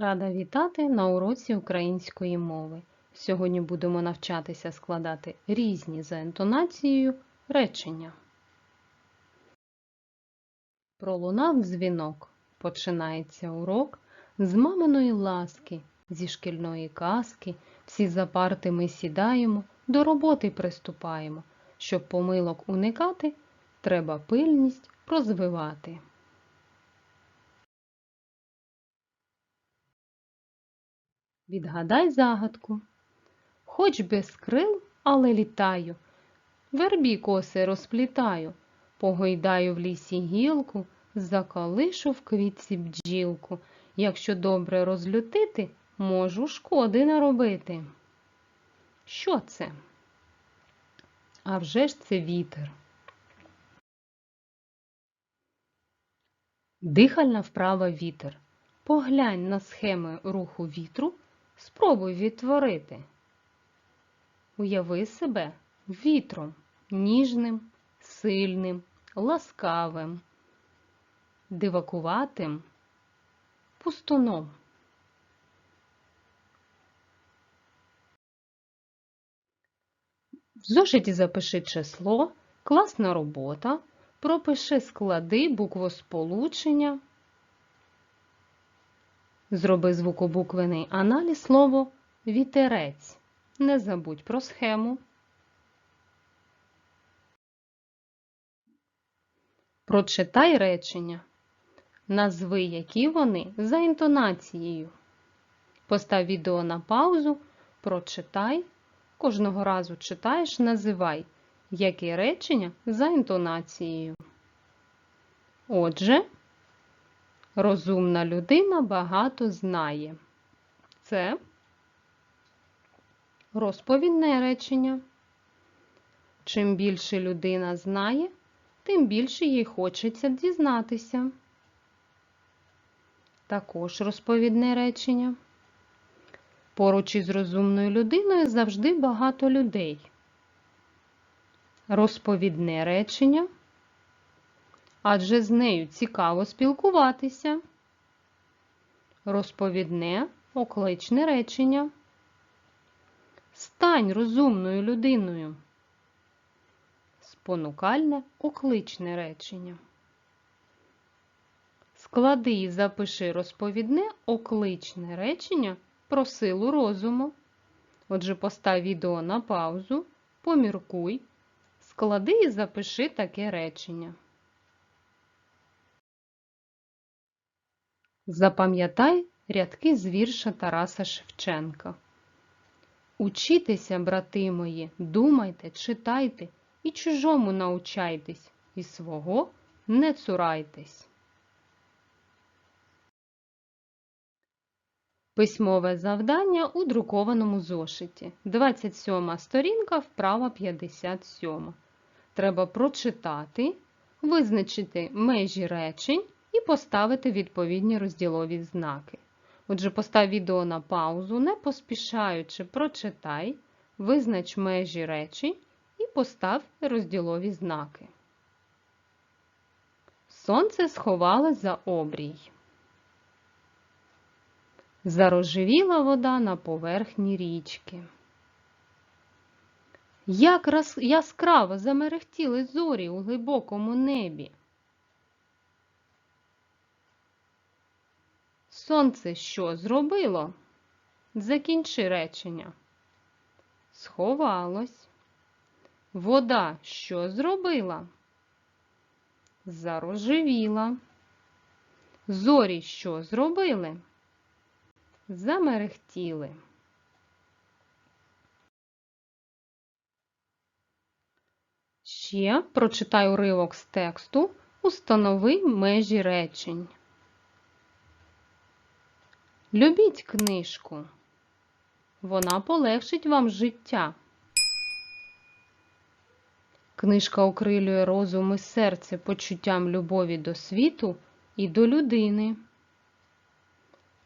Рада вітати на уроці української мови. Сьогодні будемо навчатися складати різні за інтонацією речення. Пролунав дзвінок. Починається урок з маминої ласки, зі шкільної казки. Всі за парти ми сідаємо, до роботи приступаємо. Щоб помилок уникати, треба пильність розвивати. Відгадай загадку. Хоч без крил, але літаю. Вербі коси розплітаю, погойдаю в лісі гілку, закалишу в квітці бджілку. Якщо добре розлютити, можу шкоди наробити. Що це? А вже ж це вітер. Дихальна вправа вітер. Поглянь на схеми руху вітру, спробуй відтворити. Уяви себе вітром, ніжним, сильним, ласкавим, дивакуватим, пустуном. В зошиті запиши число, класна робота, пропиши склади, буквосполучення. Зроби звукобуквений аналіз слово вітерець. Не забудь про схему. Прочитай речення. Назви, які вони за інтонацією. Постав відео на паузу, прочитай. Кожного разу читаєш, називай, які речення за інтонацією. Отже, розумна людина багато знає. Це розповідне речення. Чим більше людина знає, тим більше їй хочеться дізнатися. Також розповідне речення. Поруч із розумною людиною завжди багато людей. Розповідне речення. Адже з нею цікаво спілкуватися. Розповідне окличне речення. Стань розумною людиною. Спонукальне окличне речення. Склади і запиши розповідне окличне речення про силу розуму. Отже, постав відео на паузу, поміркуй, склади і запиши таке речення. Запам'ятай рядки з вірша Тараса Шевченка. Учітеся, брати мої, думайте, читайте і чужому научайтесь, і свого не цурайтесь. Письмове завдання у друкованому зошиті. 27 сторінка, вправа 57. Треба прочитати, визначити межі речень і поставити відповідні розділові знаки. Отже, постав відео на паузу, не поспішаючи, прочитай, визнач межі речень і постав розділові знаки. Сонце сховалось за обрій. Зарожевіла вода на поверхні річки. Як яскраво замерехтіли зорі у глибокому небі. Сонце що зробило? Закінчи речення. Сховалось. Вода що зробила? Зарожевіла. Зорі що зробили? Замерехтіли. Ще прочитай уривок з тексту, установи межі речень. Любіть книжку. Вона полегшить вам життя. Книжка окрилює розум і серце почуттям любові до світу і до людини.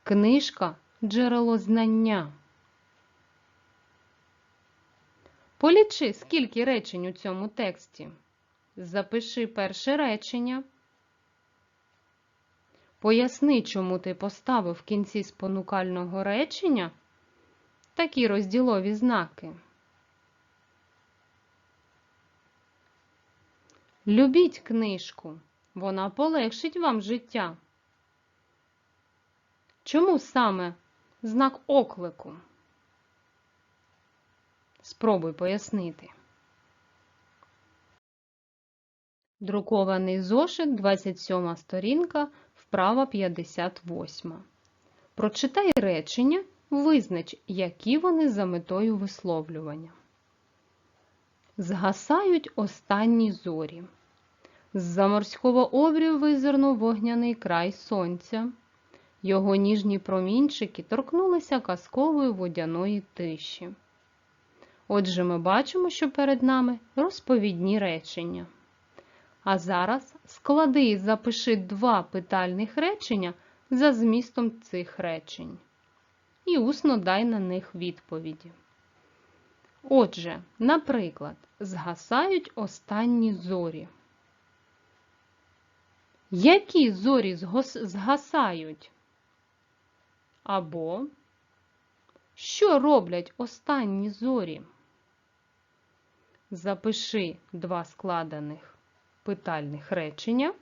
Книжка джерело знання. Полічи, скільки речень у цьому тексті. Запиши перше речення. Поясни, чому ти поставив в кінці спонукального речення такі розділові знаки. Любіть книжку, вона полегшить вам життя. Чому саме знак оклику? Спробуй пояснити. Друкований зошит, 27 сторінка, вправа 58. Прочитай речення, визнач, які вони за метою висловлювання. Згасають останні зорі. З-за морського обрію визирнув вогняний край сонця. Його ніжні промінчики торкнулися казкової водяної тиші. Отже, ми бачимо, що перед нами розповідні речення. А зараз склади і запиши два питальних речення за змістом цих речень. І усно дай на них відповіді. Отже, наприклад, згасають останні зорі. Які зорі згасають? Або що роблять останні зорі? Запиши два складених питальних речення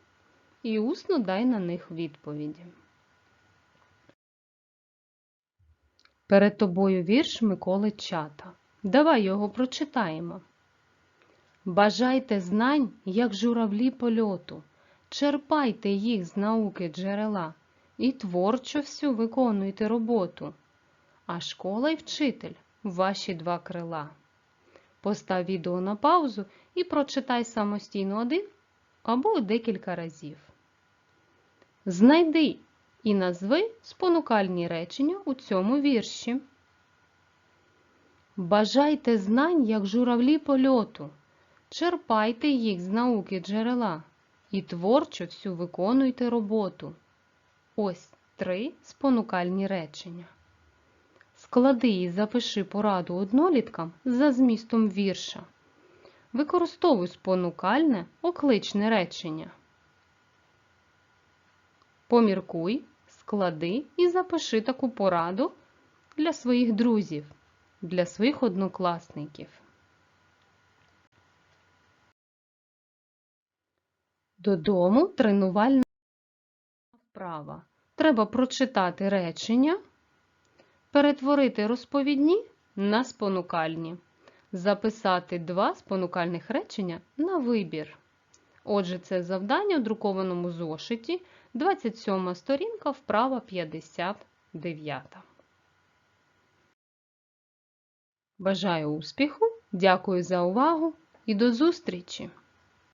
і усно дай на них відповіді. Перед тобою вірш Миколи Чата. Давай його прочитаємо. Бажайте знань, як журавлі польоту, черпайте їх з науки джерела і творчо всю виконуйте роботу. А школа й вчитель ваші два крила. Постав відео на паузу і прочитай самостійно один або декілька разів. Знайди і назви спонукальні речення у цьому вірші. Бажайте знань, як журавлі польоту, черпайте їх з науки джерела і творчо всю виконуйте роботу. Ось три спонукальні речення. Склади і запиши пораду одноліткам за змістом вірша. Використовуй спонукальне окличне речення. Поміркуй, склади і запиши таку пораду для своїх друзів, для своїх однокласників. Додому тренувальна вправа. Треба прочитати речення, перетворити розповідні на спонукальні, записати два спонукальних речення на вибір. Отже, це завдання у друкованому зошиті, 27 сторінка, вправа 59. Бажаю успіху, дякую за увагу і до зустрічі!